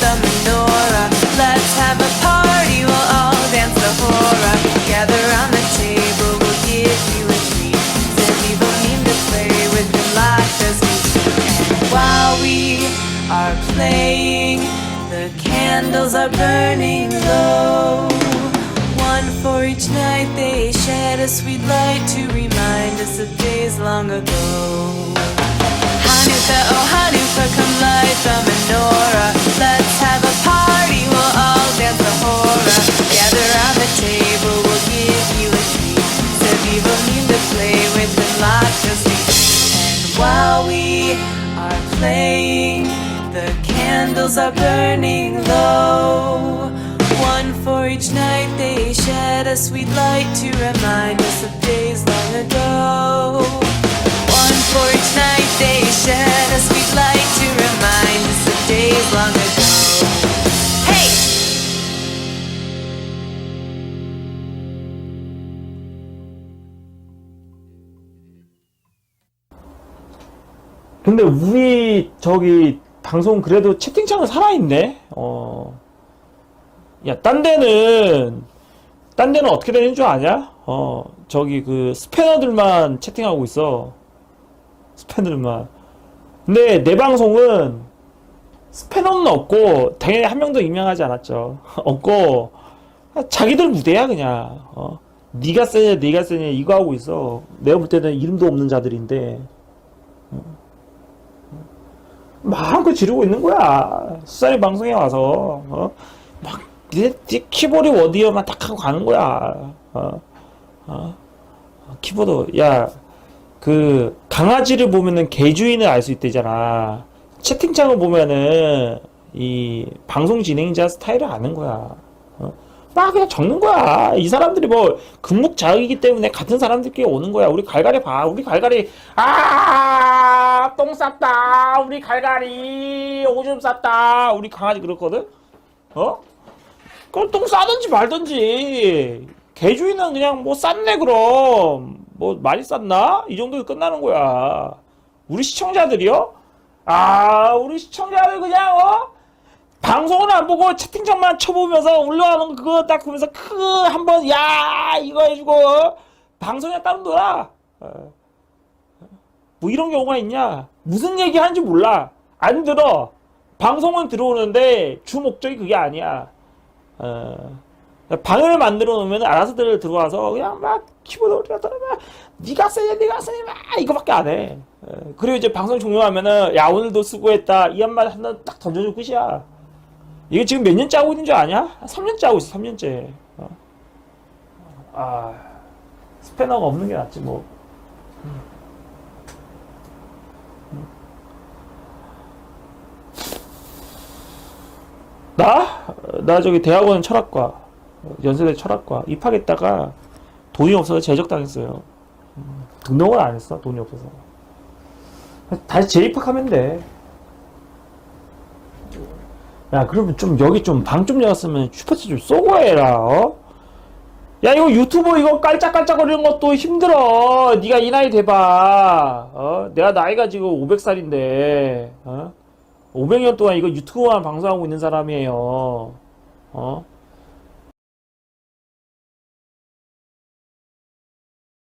the menorah. Let's have a party, we'll all dance the hora. Gather on the table, we'll give you a treat. We mean to play with the And while we are playing, the candles are burning low. One for each night, they shed a sweet light to remind us of days long ago. candles are burning low. One for each night they shed a sweet light to remind us of days long ago. One for each night they shed a sweet light to remind us of days long ago. Hey! 근데 우리 저기 방송 그래도 채팅창은 살아있네. 어. 야, 딴 데는 딴 데는 어떻게 되는 줄 아냐? 어, 저기 그 스패너들만 채팅하고 있어. 스패너들만. 근데 내 방송은 스패너는 없고 당연히 한 명도 임명하지 않았죠. 없고 자기들 무대야 그냥. 어. 네가 세냐, 네가 세냐 이거 하고 있어. 내가 볼 때는 이름도 없는 자들인데. 마음껏 지르고 있는 거야. 수사리 방송에 와서, 어? 막, 네, 네 키보드 워디어만 딱 하고 가는 거야. 어? 어? 키보드, 야, 그, 강아지를 보면은 개 주인을 알 수 있대잖아. 채팅창을 보면은, 이, 방송 진행자 스타일을 아는 거야. 어? 막 그냥 적는 거야. 이 사람들이 뭐, 금묵자극이기 때문에 같은 사람들끼리 오는 거야. 우리 갈갈이 봐. 우리 갈갈이, 아, 똥 쌌다. 우리 갈갈이, 오줌 쌌다. 우리 강아지 그렇거든? 어? 그럼 똥 싸든지 말든지. 개주인은 그냥 뭐 쌌네, 그럼. 뭐 많이 쌌나? 이 정도에 끝나는 거야. 우리 시청자들이요? 아, 우리 시청자들 그냥, 어? 방송은 안 보고 채팅창만 쳐보면서 올라가는 거 그거 딱 보면서 크 한번 야 이거 해주고 방송에 따로 놀아 어. 뭐 이런 경우가 있냐 무슨 얘기 하는지 몰라 안 들어 방송은 들어오는데 주 목적이 그게 아니야 어. 방을 만들어 놓으면 알아서들 들어와서 그냥 막 키보드 올려더라 막 니가 세냐 니가 세냐 막 이거밖에 안 해 어. 그리고 이제 방송 종료하면은 야 오늘도 수고했다 이 한마디 한번 딱 던져주고 끝이야 이거 지금 몇 년째 하고 있는 줄 아냐? 3년째 하고 있어, 3년째. 어. 아, 스패너가 없는 게 낫지, 뭐. 나? 나 저기 대학원 철학과, 연세대 철학과 입학했다가 돈이 없어서 제적당했어요. 음, 등록을 안 했어, 돈이 없어서. 다시 재입학하면 돼. 야, 그러면 좀 여기 좀 방 좀 열었으면 슈퍼챗 좀 쏘고 해라, 어? 야, 이거 유튜버 이거 깔짝깔짝거리는 것도 힘들어. 네가 이 나이 돼봐. 어? 내가 나이가 지금 500살인데, 어? 500년 동안 이거 유튜브만 방송하고 있는 사람이에요. 어?